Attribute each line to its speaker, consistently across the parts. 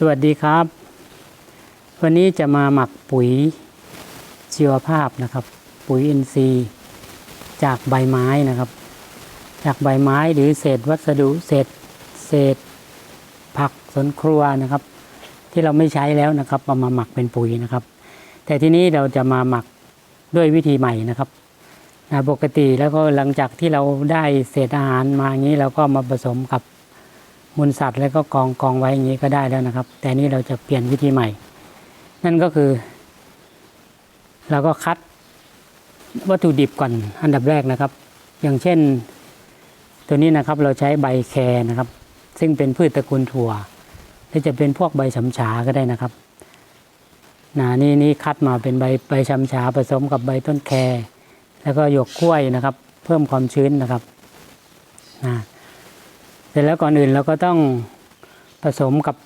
Speaker 1: สวัสดีครับ วันนี้จะมาหมักปุ๋ยชีวภาพนะครับ ปุ๋ยอินทรีย์จากใบไม้นะครับ จากใบไม้หรือเศษวัสดุเศษเศษผักสวนครัวนะครับ ที่เราไม่ใช้แล้วนะครับเอามาหมักเป็นปุ๋ยนะครับ แต่ที่นี้เราจะมาหมักด้วยวิธีใหม่นะครับนะปกติแล้วก็หลังจากที่เราได้เศษอาหารมาอย่างนี้เราก็มาผสมกับ มูลสัตว์แล้วก็กองกองไว้อย่างนี้ก็ได้แล้วนะครับ แต่นี่เราจะเปลี่ยนวิธีใหม่ นั่นก็คือ เราก็คัดวัตถุดิบก่อนอันดับแรกนะครับ อย่างเช่น ตัวนี้นะครับเราใช้ใบแครนะครับ ซึ่งเป็นพืชตระกูลถั่วหรือจะเป็นพวกใบฉำฉาก็ได้นะครับนะนี่นี่คัดมาเป็นใบใบฉำฉาผสมกับใบต้นแครแล้วก็หยวกกล้วยนะครับ เพิ่มความชื้นนะครับนะ ร็จแล้วก่อนอื่นเราก็ต้องผสมกับ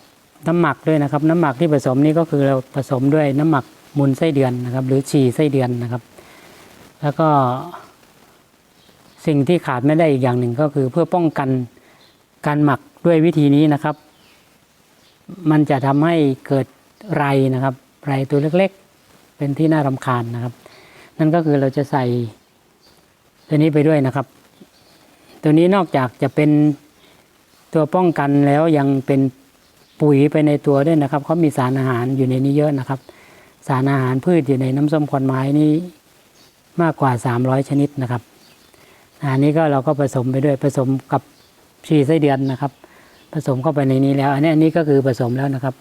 Speaker 1: น้ำหมักด้วยนะครับ น้ำหมักที่ผสมนี่ก็คือเราผสมด้วยน้ำหมักมูลไส้เดือนนะครับ หรือฉี่ไส้เดือนนะครับ แล้วก็สิ่งที่ขาดไม่ได้อีกอย่างหนึ่งก็คือเพื่อป้องกันการหมักด้วยวิธีนี้นะครับ มันจะทำให้เกิดไรนะครับ ไรตัวเล็กๆ เป็นที่น่ารำคาญนะครับ นั่นก็คือเราจะใส่ตัวนี้ไปด้วยนะครับ ตัวนี้นอกจากจะเป็น ตัวป้องกันแล้วยังเป็นปุ๋ยไปในตัวด้วยนะครับเขามีสารอาหารอยู่ในนี้เยอะนะครับ สารอาหารพืชอยู่ในน้ำส้มควันไม้นี้มากกว่า 300 ชนิดนะครับอันนี้ก็เราก็ผสมไปด้วยผสมกับชีไส้เดือนนะครับ ผสมเข้าไปในนี้แล้ว อันนี้อันนี้ก็คือผสมแล้วนะครับ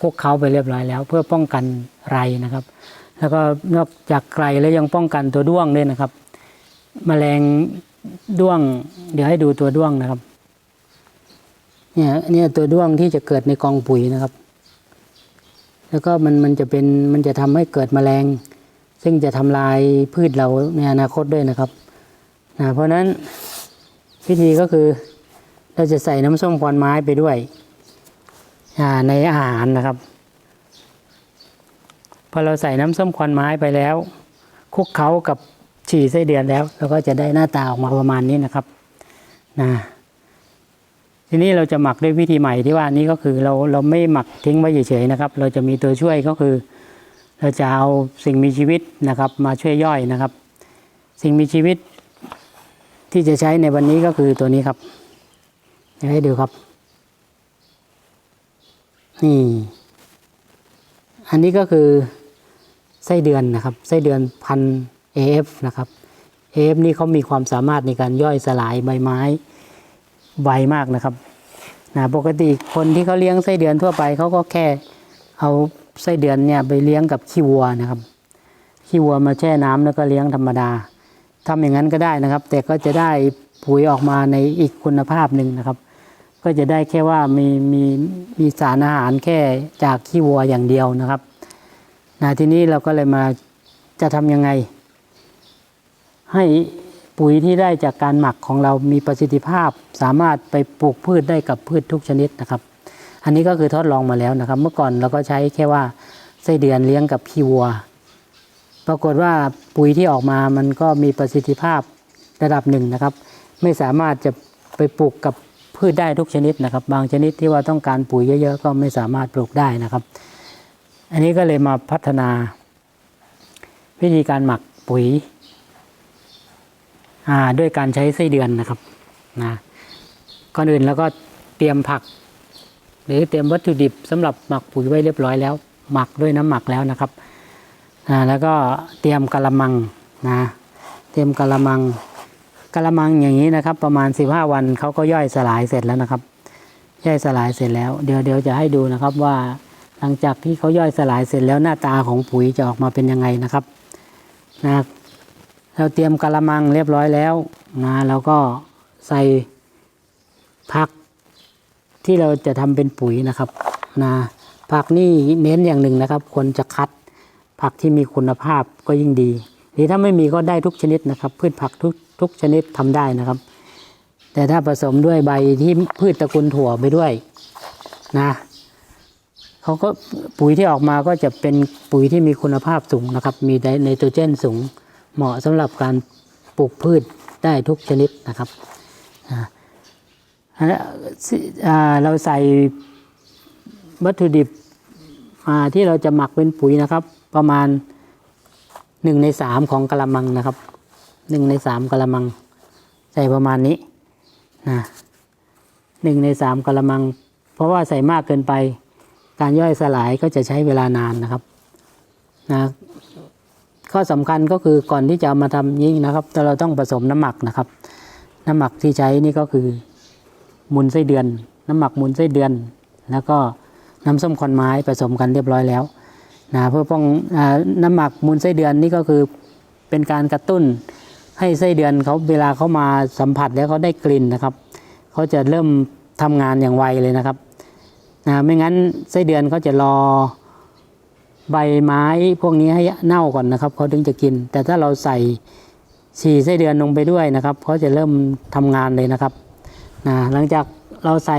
Speaker 1: คลุกเคล้าไปเรียบร้อยแล้ว เพื่อป้องกันไรนะครับ แล้วก็นอกจากไกลแล้วยังป้องกันตัวด้วงด้วยนะครับแมลงด้วง เดี๋ยวให้ดูตัวด้วงนะครับ เนี่ยเนี่ยตัวด้วงที่จะเกิดในกองปุ๋ยนะครับ แล้วก็มันมันจะเป็นมันจะทำให้เกิดแมลง ซึ่งจะทำลายพืชเราในอนาคตด้วยนะครับนะเพราะฉะนั้นวิธีก็คือเราจะใส่น้ำส้มควันไม้ไปด้วยในอาหารนะครับ พอเราใส่น้ำส้มควันไม้ไปแล้วคลุกเคล้ากับฉี่ไส้เดือนแล้วเราก็จะได้หน้าตาออกมาประมาณนี้นะครับนะ ทีนี้เราจะหมักด้วยวิธีใหม่ที่ว่านี้ก็คือเราเราไม่หมักทิ้งไว้เฉยๆนะครับ เราจะมีตัวช่วยก็คือ เราจะเอาสิ่งมีชีวิตนะครับ มาช่วยย่อยนะครับ สิ่งมีชีวิตที่จะใช้ในวันนี้ก็คือตัวนี้ครับเดี๋ยวให้ดูครับนี่อันนี้ก็คือไส้เดือนนะครับไส้เดือนพัน AF นะครับ AF นี่เขามีความสามารถในการย่อยสลายใบไม้ ไวมากนะครับนะปกติคนที่เขาเลี้ยงไส้เดือนทั่วไปเขาก็แค่เอาไส้เดือนเนี่ยไปเลี้ยงกับขี้วัวนะครับขี้วัวมาแช่น้ำแล้วก็เลี้ยงธรรมดาทำอย่างนั้นก็ได้นะครับ แต่ก็จะได้ปุ๋ยออกมาในอีกคุณภาพหนึ่งนะครับ ก็จะได้แค่ว่ามีมีมีสารอาหารแค่จากขี้วัวอย่างเดียวนะครับนะทีนี้เราก็เลยมาจะทำยังไง ให้ ปุ๋ยที่ได้จากการหมักของเรามีประสิทธิภาพ สามารถไปปลูกพืชได้กับพืชทุกชนิดนะครับ อันนี้ก็คือทดลองมาแล้วนะครับ เมื่อก่อนเราก็ใช้แค่ว่าไส้เดือนเลี้ยงกับขี้วัว ปรากฏว่าปุ๋ยที่ออกมามันก็มีประสิทธิภาพระดับหนึ่งนะครับ ไม่สามารถจะไปปลูกกับพืชได้ทุกชนิดนะครับ บางชนิดที่ว่าต้องการปุ๋ยเยอะๆ ก็ไม่สามารถปลูกได้นะครับ อันนี้ก็เลยมาพัฒนา วิธีการหมักปุ๋ย ด้วยการใช้ไส้เดือนนะครับนะก่อนอื่นแล้วก็เตรียมผัก หรือเตรียมวัตถุดิบสำหรับหมักปุ๋ยไว้เรียบร้อยแล้ว หมักด้วยน้ำหมักแล้วนะครับแล้วก็เตรียมกะละมังนะเตรียมกะละมังกะละมังอย่างนี้นะครับ ประมาณ 15 วันเขาก็ย่อยสลายเสร็จแล้วนะครับย่อยสลายเสร็จแล้วเดี๋ยวเดี๋ยวจะให้ดูนะครับว่าหลังจากที่เขาย่อยสลายเสร็จแล้วหน้าตาของปุ๋ยจะออกมาเป็นยังไงนะครับนะ เราเตรียมกะละมังเรียบร้อยแล้วนะเราก็ใส่ผักที่เราจะทำเป็นปุ๋ยนะครับนะผักนี่เน้นอย่างหนึ่งนะครับ ควรจะคัดผักที่มีคุณภาพก็ยิ่งดี หรือถ้าไม่มีก็ได้ทุกชนิดนะครับ พืชผักทุกทุกชนิดทำได้นะครับ แต่ถ้าผสมด้วยใบที่พืชตระกูลถั่วไปด้วยนะเขาก็ปุ๋ยที่ออกมาก็จะเป็นปุ๋ยที่มีคุณภาพสูงนะครับ มีไนโตรเจนสูง เหมาะสำหรับการปลูกพืชได้ทุกชนิดนะครับเราใส่วัตถุดิบอ่าที่เราจะหมักเป็นปุ๋ยนะครับ ประมาณหนึ่งในสามของกะละมังนะครับหนึ่งในสามกะละมัง ใส่ประมาณนี้นะหนึ่งในสามกะละมัง เพราะว่าใส่มากเกินไป การย่อยสลายก็จะใช้เวลานานนะครับนะ ข้อสำคัญก็คือก่อนที่จะมาทำยิ่งนะครับเราต้องผสมน้ำหมักนะครับ น้ำหมักที่ใช้นี่ก็คือมูลไส้เดือน น้ำหมักมูลไส้เดือน แล้วก็น้ำส้มควันไม้ผสมกันเรียบร้อยแล้วนะเพื่อป้องอน้ำหมักมูลไส้เดือนนี่ก็คือเป็นการกระตุ้นให้ไส้เดือนเขาเวลาเขามาสัมผัสแล้วเขาได้กลิ่นนะครับเขาจะเริ่มทำงานอย่างไวเลยนะครับนะไม่งั้นไส้เดือนเขาจะรอ ใบไม้พวกนี้ให้เน่าก่อนนะครับเขาถึงจะกิน แต่ถ้าเราใส่ฉี่ไส้เดือนลงไปด้วยนะครับเขาจะเริ่มทำงานเลยนะครับนะหลังจากเราใส่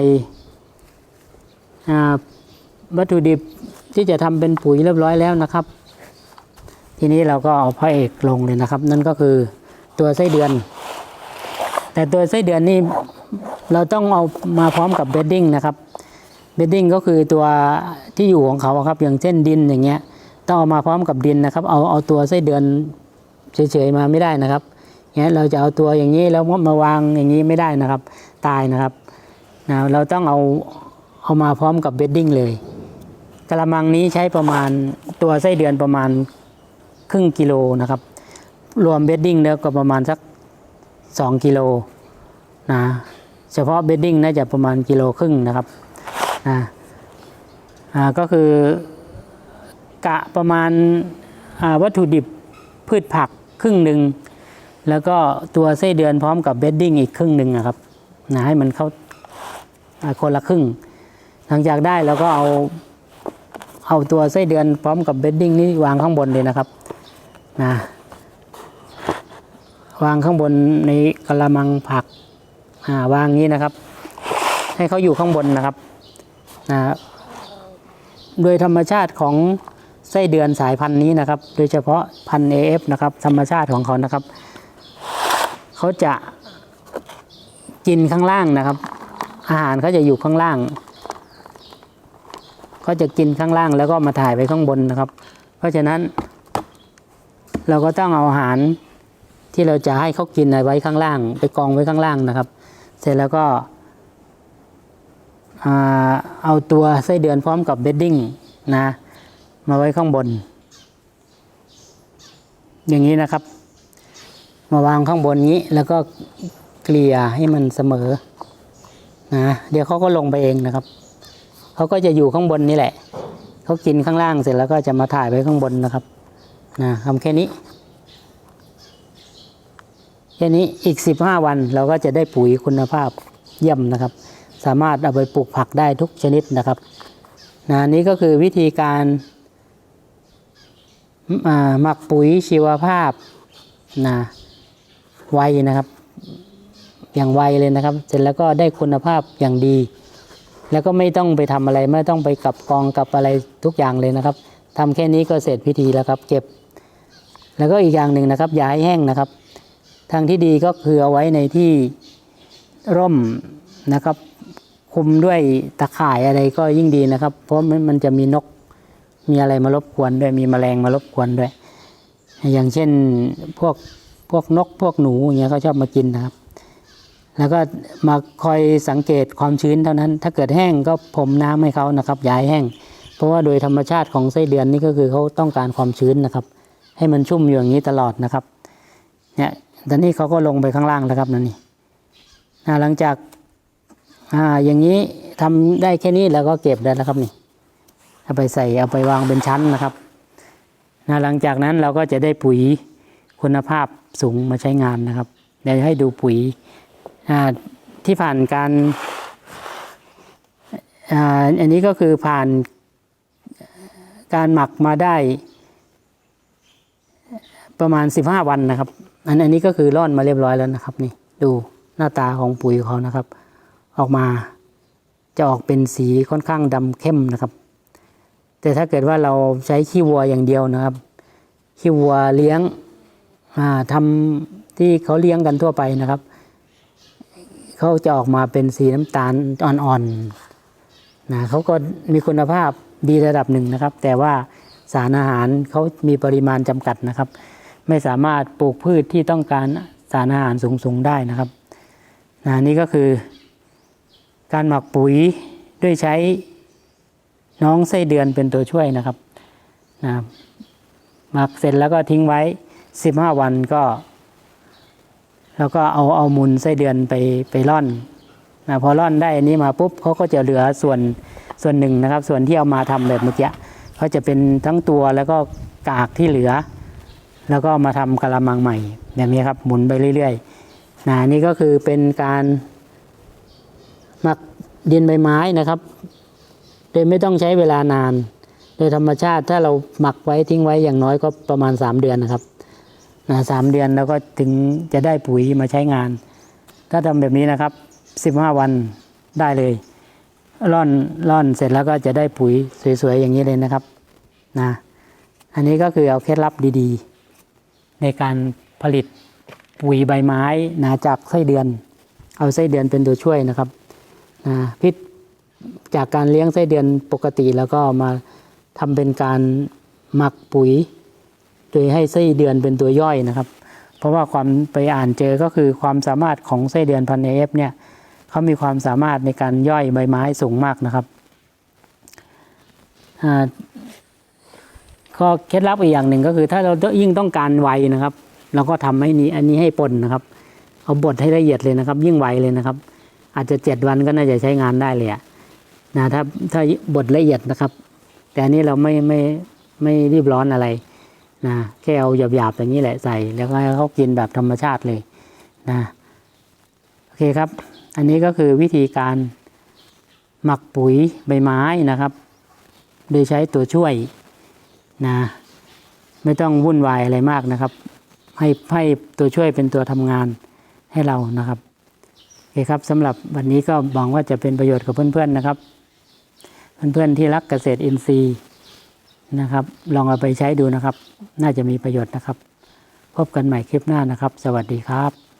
Speaker 1: วัตถุดิบที่จะทำเป็นปุ๋ยเรียบร้อยแล้วนะครับ ทีนี้เราก็เอาพระเอกลงเลยนะครับ นั่นก็คือตัวไส้เดือน แต่ตัวไส้เดือนนี่เราต้องเอามาพร้อมกับเบดดิ้งนะครับ เบดดิ้งก็คือตัวที่อยู่ของเขาครับอย่างเช่นดินอย่างเงี้ยต้องเอามาพร้อมกับดินนะครับ เอาเอาตัวไส้เดือนเฉยๆมาไม่ได้นะครับเงี้ยเราจะเอาตัวอย่างนี้แล้วมาวางอย่างนี้ไม่ได้นะครับ ตายนะครับนะเราต้องเอาเอามาพร้อมกับเบดดิ้งเลยกระมังนี้ใช้ประมาณตัวไส้เดือนประมาณครึ่งกิโลนะครับ รวมเบดดิ้งแล้วก็ประมาณสักสองกิโลนะเฉพาะเบดดิ้งน่าจะประมาณกิโลครึ่งนะครับ นะอ่าก็คือกะประมาณวัตถุดิบพืชผักครึ่งหนึ่งแล้วก็ตัวไส้เดือนพร้อมกับเบดดิ้งอีกครึ่งหนึ่งนะครับนะให้มันเข้าคนละครึ่ง หลังจากได้เราก็เอาเอาตัวไส้เดือนพร้อมกับเบดดิ้งนี่วางข้างบนเลยนะครับนะวางข้างบนในกระมังผักอ่าวางงี้นะครับ ให้เขาอยู่ข้างบนนะครับ นะโดยธรรมชาติของไส้เดือนสายพันธุ์นี้นะครับ โดยเฉพาะพันธุ์ AF นะครับ ธรรมชาติของเขานะครับ เขาจะกินข้างล่างนะครับ อาหารเขาจะอยู่ข้างล่างเขาจะกินข้างล่างแล้วก็มาถ่ายไปข้างบนนะครับ เพราะฉะนั้น เราก็ต้องเอาอาหารที่เราจะให้เขากินไว้ข้างล่าง ไปกองไว้ข้างล่างนะครับ เสร็จแล้วก็ เอาตัวไส้เดือนพร้อมกับเบดดิ้งนะมาไว้ข้างบน อย่างนี้นะครับ มาวางข้างบนนี้แล้วก็เกลี่ยให้มันเสมอนะเดี๋ยวเขาก็ลงไปเองนะครับเขาก็จะอยู่ข้างบนนี่แหละเขากินข้างล่างเสร็จแล้วก็จะมาถ่ายไปข้างบนนะครับนะทำแค่นี้แค่นี้อีกสิบห้าวันเราก็จะได้ปุ๋ยคุณภาพเยี่ยมนะครับ สามารถเอาไปปลูกผักได้ทุกชนิดนะครับนะนี่ก็คือวิธีการหมักปุ๋ยชีวภาพนะไวนะครับ อย่างไวเลยนะครับ เสร็จแล้วก็ได้คุณภาพอย่างดี แล้วก็ไม่ต้องไปทำอะไร ไม่ต้องไปกลับกองกับอะไรทุกอย่างเลยนะครับทำแค่นี้ก็เสร็จพิธีแล้วครับ เก็บ แล้วก็อีกอย่างหนึ่งนะครับ อย่าให้แห้งนะครับ ทางที่ดีก็คือเอาไว้ในที่ร่มนะครับ คุมด้วยตะข่ายอะไรก็ยิ่งดีนะครับ เพราะมันจะมีนกมีอะไรมารบกวนด้วย มีแมลงมารบกวนด้วย อย่างเช่นพวกพวกนกพวกหนูอย่างเงี้ยเขาชอบมากินนะครับ แล้วก็มาคอยสังเกตความชื้นเท่านั้น ถ้าเกิดแห้งก็พรมน้ำให้เขานะครับย่าให้แห้ง เพราะว่าโดยธรรมชาติของไส้เดือนนี่ก็คือเขาต้องการความชื้นนะครับ ให้มันชุ่มอยู่อย่างนี้ตลอดนะครับ เนี่ยตอนนี้เขาก็ลงไปข้างล่างแล้วครับนั่นนี่หลังจาก อ่า อย่างนี้ทำได้แค่นี้แล้วก็เก็บได้แล้วครับนี่เอาไปใส่เอาไปวางเป็นชั้นนะครับนะหลังจากนั้นเราก็จะได้ปุ๋ยคุณภาพสูงมาใช้งานนะครับเดี๋ยวให้ดูปุ๋ยอ่าที่ผ่านการอ่าอันนี้ก็คือผ่านการหมักมาได้ประมาณ 15 วันนะครับ อันอันนี้ก็คือร่อนมาเรียบร้อยแล้วนะครับนี่ดูหน้าตาของปุ๋ยเขานะครับ ออกมา จะออกเป็นสีค่อนข้างดำเข้มนะครับ แต่ถ้าเกิดว่าเราใช้ขี้วัวอย่างเดียวนะครับขี้วัวเลี้ยงอ่าทำที่เขาเลี้ยงกันทั่วไปนะครับ เขาจะออกมาเป็นสีน้ำตาลอ่อนๆนะเขาก็มีคุณภาพดีระดับหนึ่งนะครับ แต่ว่าสารอาหารเขามีปริมาณจำกัดนะครับ ไม่สามารถปลูกพืชที่ต้องการสารอาหารสูงๆได้นะครับนะนี่ก็คือ การหมักปุ๋ยด้วยใช้น้องไส้เดือนเป็นตัวช่วยนะครับนะหมักเสร็จแล้วก็ทิ้งไว้ 15 วันก็ แล้วก็เอาเอามูลไส้เดือนไปไปร่อนนะพอร่อนได้อันนี้มาปุ๊บเขาก็จะเหลือส่วนส่วนหนึ่งนะครับ ส่วนที่เอามาทำแบบเมื่อกี้เขาจะเป็นทั้งตัวแล้วก็กากที่เหลือ แล้วก็มาทำกะละมังใหม่แบบนี้ครับหมุนไปเรื่อยๆนะนี่ก็คือเป็นการ หมักดินใบไม้นะครับ โดยไม่ต้องใช้เวลานาน โดยธรรมชาติถ้าเราหมักไว้ทิ้งไว้อย่างน้อยก็ประมาณ 3 เดือนนะครับนะสามเดือนแล้วก็ถึงจะได้ปุ๋ยมาใช้งาน ถ้าทำแบบนี้นะครับ 15 วันได้เลยร่อนร่อนเสร็จแล้วก็จะได้ปุ๋ยสวยๆอย่างนี้เลยนะครับนะอันนี้ก็คือเอาเคล็ดลับดีๆ ในการผลิตปุ๋ยใบไม้นะจากไส้เดือน เอาไส้เดือนเป็นตัวช่วยนะครับ นะพิษจากการเลี้ยงไส้เดือนปกติแล้วก็มาทำเป็นการหมักปุ๋ย โดยให้ไส้เดือนเป็นตัวย่อยนะครับ เพราะว่าความไปอ่านเจอก็คือความสามารถของไส้เดือนพันเอฟเนี่ยเขามีความสามารถในการย่อยใบไม้สูงมากนะครับก็เคล็ดลับอีกอย่างหนึ่งก็คือถ้าเรายิ่งต้องการไวนะครับเราก็ทำให้นี้อันนี้ให้ปนนะครับ เอาบดให้ละเอียดเลยนะครับ ยิ่งไวเลยนะครับ อาจจะเจ็ดวันก็น่าจะใช้งานได้เลยอะนะถ้าถ้าบดละเอียดนะครับ แต่อันนี้เราไม่ไม่ไม่รีบร้อนอะไรนะแค่เอาหยาบๆอย่างนี้แหละใส่ แล้วก็ให้เขากินแบบธรรมชาติเลยนะโอเคครับ อันนี้ก็คือวิธีการหมักปุ๋ยใบไม้นะครับ โดยใช้ตัวช่วยนะไม่ต้องวุ่นวายอะไรมากนะครับ ให้ให้ตัวช่วยเป็นตัวทำงานให้เรานะครับ อเคครับสำหรับวันนี้ก็หวังว่าจะเป็นประโยชน์กับเพื่อนๆนะครับ เพื่อนๆที่รักเกษตรอินทรีย์นะครับ ลองเอาไปใช้ดูนะครับ น่าจะมีประโยชน์นะครับ พบกันใหม่คลิปหน้านะครับ สวัสดีครับ